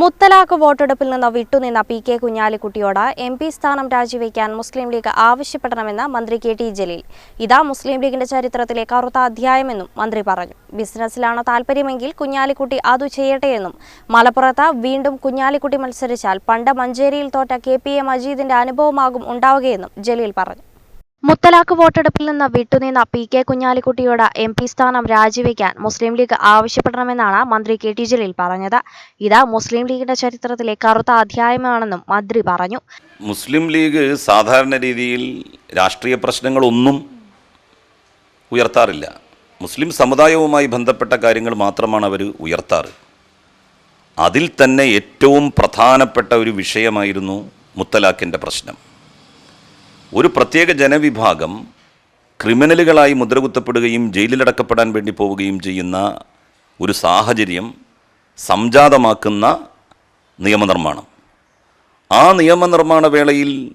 മുത്തലാഖ് വോട്ടെടുപ്പിൽ നിന്ന് വിട്ടുനിന്ന പി കെ കുഞ്ഞാലിക്കുട്ടിയോട് എം പി സ്ഥാനം രാജിവെക്കാൻ മുസ്ലിം ലീഗ് ആവശ്യപ്പെടണമെന്ന് മന്ത്രി കെ ടി ജലീൽ. ഇതാ മുസ്ലിം ലീഗിന്റെ ചരിത്രത്തിലെ കറുത്ത അധ്യായമെന്നും മന്ത്രി പറഞ്ഞു. ബിസിനസ്സിലാണ് താൽപര്യമെങ്കിൽ കുഞ്ഞാലിക്കുട്ടി അതു ചെയ്യട്ടെയെന്നും. മലപ്പുറത്ത് വീണ്ടും കുഞ്ഞാലിക്കുട്ടി മത്സരിച്ചാൽ പണ്ട് മഞ്ചേരിയിൽ തോറ്റ കെ പി എ മജീദിന്റെ അനുഭവമാകും ഉണ്ടാവുകയെന്നും ജലീൽ പറഞ്ഞു. മുത്തലാഖ് വോട്ടെടുപ്പിൽ നിന്ന് വിട്ടുനിന്ന പി കെ കുഞ്ഞാലിക്കുട്ടിയോട് എം പി സ്ഥാനം രാജിവെക്കാൻ മുസ്ലിം ലീഗ് ആവശ്യപ്പെടണമെന്നാണ് മന്ത്രി കെ ടി ജലീൽ പറഞ്ഞത്. ഇത് മുസ്ലിം ലീഗിന്റെ ചരിത്രത്തിലെ കറുത്ത അധ്യായമാണെന്നും മന്ത്രി പറഞ്ഞു. മുസ്ലിം ലീഗ് സാധാരണ രീതിയിൽ രാഷ്ട്രീയ പ്രശ്നങ്ങളൊന്നും ഉയർത്താറില്ല. മുസ്ലിം സമുദായവുമായി ബന്ധപ്പെട്ട കാര്യങ്ങൾ മാത്രമാണ് അവർ ഉയർത്താറ്. അതിൽ തന്നെ ഏറ്റവും പ്രധാനപ്പെട്ട ഒരു വിഷയമായിരുന്നു മുത്തലാഖിന്റെ പ്രശ്നം. ഒരു പ്രത്യേക ജനവിഭാഗം ക്രിമിനലുകളായി മുദ്രകുത്തപ്പെടുകയും ജയിലിലടക്കപ്പെടാൻ വേണ്ടി പോവുകയും ചെയ്യുന്ന ഒരു സാഹചര്യം സംജാതമാക്കുന്ന നിയമനിർമ്മാണം. ആ നിയമനിർമ്മാണ വേളയിൽ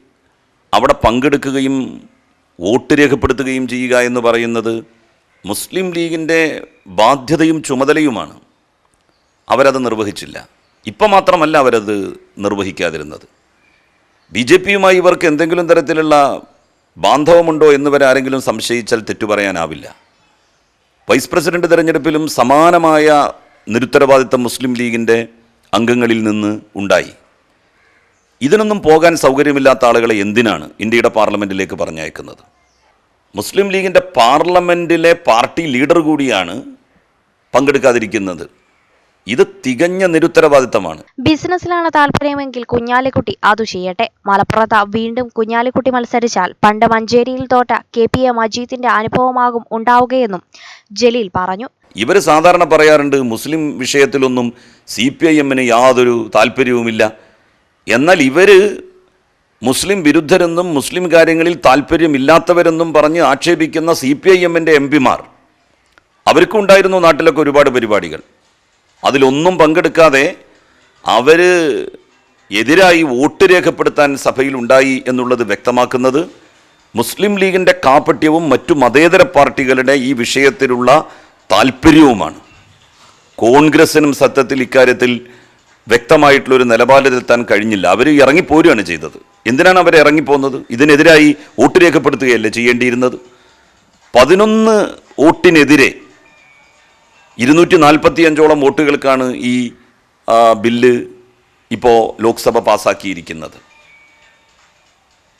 അവിടെ പങ്കെടുക്കുകയും വോട്ട് രേഖപ്പെടുത്തുകയും ചെയ്യുക എന്ന് പറയുന്നത് മുസ്ലിം ലീഗിന്റെ ബാധ്യതയും ചുമതലയുമാണ്. അവരത് നിർവഹിച്ചില്ല. ഇപ്പം മാത്രമല്ല അവരത് നിർവഹിക്കാതിരുന്നത്. ബി ജെ പിയുമായി ഇവർക്ക് എന്തെങ്കിലും തരത്തിലുള്ള ബാന്ധവമുണ്ടോ എന്ന് വരെ ആരെങ്കിലും സംശയിച്ചാൽ തെറ്റു പറയാനാവില്ല വൈസ് പ്രസിഡന്റ് തെരഞ്ഞെടുപ്പിലും സമാനമായ നിരുത്തരവാദിത്തം മുസ്ലിം ലീഗിന്റെ അംഗങ്ങളിൽ നിന്ന് ഉണ്ടായി. ഇതിനൊന്നും പോകാൻ സൗകര്യമില്ലാത്ത ആളുകളെ എന്തിനാണ് ഇന്ത്യയുടെ പാർലമെന്റിലേക്ക് പറഞ്ഞയക്കുന്നത്? മുസ്ലിം ലീഗിന്റെ പാർലമെന്റിലെ പാർട്ടി ലീഡർ കൂടിയാണ് പങ്കെടുക്കാതിരിക്കുന്നത്. ഇത് തികഞ്ഞ നിരുത്തരവാദിത്തമാണ്. ബിസിനസ്സിലാണ് താല്പര്യമെങ്കിൽ കുഞ്ഞാലിക്കുട്ടി അതു ചെയ്യട്ടെ. മലപ്പുറത്ത് വീണ്ടും കുഞ്ഞാലിക്കുട്ടി മത്സരിച്ചാൽ പണ്ട് മഞ്ചേരിയിൽ തോറ്റ കെ പി എ മജീദിന്റെ അനുഭവമാകും ഉണ്ടാവുകയെന്നും ജലീൽ പറഞ്ഞു. ഇവർ സാധാരണ പറയാറുണ്ട് മുസ്ലിം വിഷയത്തിലൊന്നും സി പി ഐ എമ്മിന് യാതൊരു താല്പര്യവുമില്ല. എന്നാൽ ഇവർ മുസ്ലിം വിരുദ്ധരെന്നും മുസ്ലിം കാര്യങ്ങളിൽ താല്പര്യമില്ലാത്തവരെന്നും പറഞ്ഞ് ആക്ഷേപിക്കുന്ന സി പി ഐ എമ്മിന്റെ എം പിമാർ. അവർക്കുണ്ടായിരുന്നു നാട്ടിലൊക്കെ ഒരുപാട് പരിപാടികൾ. അതിലൊന്നും പങ്കെടുക്കാതെ അവർ എതിരായി വോട്ട് രേഖപ്പെടുത്താൻ സഭയിൽ ഉണ്ടായി എന്നുള്ളത് വ്യക്തമാക്കുന്നത് മുസ്ലിം ലീഗിന്റെ കാപട്യവും മറ്റു മതേതര പാർട്ടികളുടെ ഈ വിഷയത്തിലുള്ള താല്പര്യവുമാണ് കോൺഗ്രസിനും സത്യത്തിൽ ഇക്കാര്യത്തിൽ വ്യക്തമായിട്ടുള്ളൊരു നിലപാടിലെത്താൻ കഴിഞ്ഞില്ല. അവർ ഇറങ്ങിപ്പോരുകയാണ് ചെയ്തത്. എന്തിനാണ് അവർ ഇറങ്ങിപ്പോകുന്നത് ഇതിനെതിരായി വോട്ട് രേഖപ്പെടുത്തുകയല്ലേ ചെയ്യേണ്ടിയിരുന്നത്? പതിനൊന്ന് വോട്ടിനെതിരെ ഇരുന്നൂറ്റി നാൽപ്പത്തി അഞ്ചോളം വോട്ടുകൾക്കാണ് ഈ ബില്ല് ഇപ്പോൾ ലോക്സഭ പാസ്സാക്കിയിരിക്കുന്നത്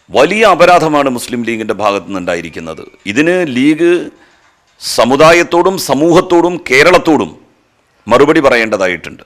വലിയ അപരാധമാണ് മുസ്ലിം ലീഗിന്റെ ഭാഗത്തു നിന്നുണ്ടായിരിക്കുന്നത് ഇതിന് ലീഗ് സമുദായത്തോടും സമൂഹത്തോടും കേരളത്തോടും മറുപടി പറയേണ്ടതായിട്ടുണ്ട്.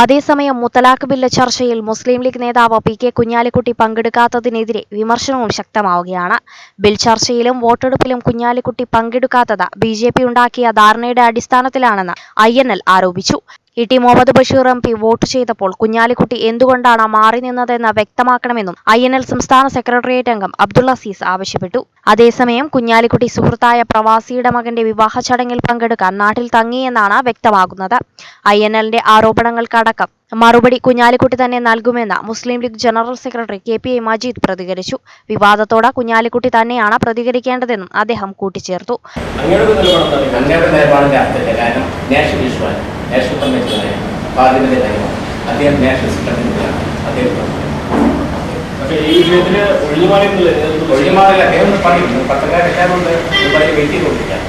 അതേസമയം മുത്തലാഖ് ബില്ല് ചർച്ചയിൽ മുസ്ലിം ലീഗ് നേതാവ് പി കെ കുഞ്ഞാലിക്കുട്ടി പങ്കെടുക്കാത്തതിനെതിരെ വിമർശനവും ശക്തമാവുകയാണ്. ബിൽ ചർച്ചയിലും വോട്ടെടുപ്പിലും കുഞ്ഞാലിക്കുട്ടി പങ്കെടുക്കാത്തത് ബി ഉണ്ടാക്കിയ ധാരണയുടെ അടിസ്ഥാനത്തിലാണെന്ന് ഐ ആരോപിച്ചു. E T Muhammad Basheer M P vote ചെയ്തപ്പോൾ കുഞ്ഞാലിക്കുട്ടി എന്തുകൊണ്ടാണ് മാറി നിന്നതെന്ന് വ്യക്തമാക്കണമെന്നും ഐ എൻ എൽ സംസ്ഥാന സെക്രട്ടേറിയറ്റ് അംഗം അബ്ദുൾ അസീസ് ആവശ്യപ്പെട്ടു. അതേസമയം കുഞ്ഞാലിക്കുട്ടി സുഹൃത്തായ പ്രവാസിയുടെ മകന്റെ വിവാഹ ചടങ്ങിൽ പങ്കെടുക്കാൻ നാട്ടിൽ തങ്ങിയെന്നാണ് വ്യക്തമാകുന്നത്. ഐ എൻ എല്ലിന്റെ ആരോപണങ്ങൾക്കടക്കം മറുപടി കുഞ്ഞാലിക്കുട്ടി തന്നെ നൽകുമെന്ന് Muslim League general secretary K P A Majeed പ്രതികരിച്ചു. വിവാദത്തോടെ കുഞ്ഞാലിക്കുട്ടി തന്നെയാണ് പ്രതികരിക്കേണ്ടതെന്നും അദ്ദേഹം കൂട്ടിച്ചേർത്തു. നാഷണൽ കൺവെൻഷനായ പാർലമെന്റ് കാര്യമാണ് അദ്ദേഹം നാഷണൽ സെക്രട്ടറിയാണ് അദ്ദേഹം ഒഴിഞ്ഞുമാറില്ല അദ്ദേഹം പറഞ്ഞിരുന്നു പത്രക്കാരെല്ലാവരും വെയിറ്റ് ചെയ്തുകൊണ്ടിരിക്കുക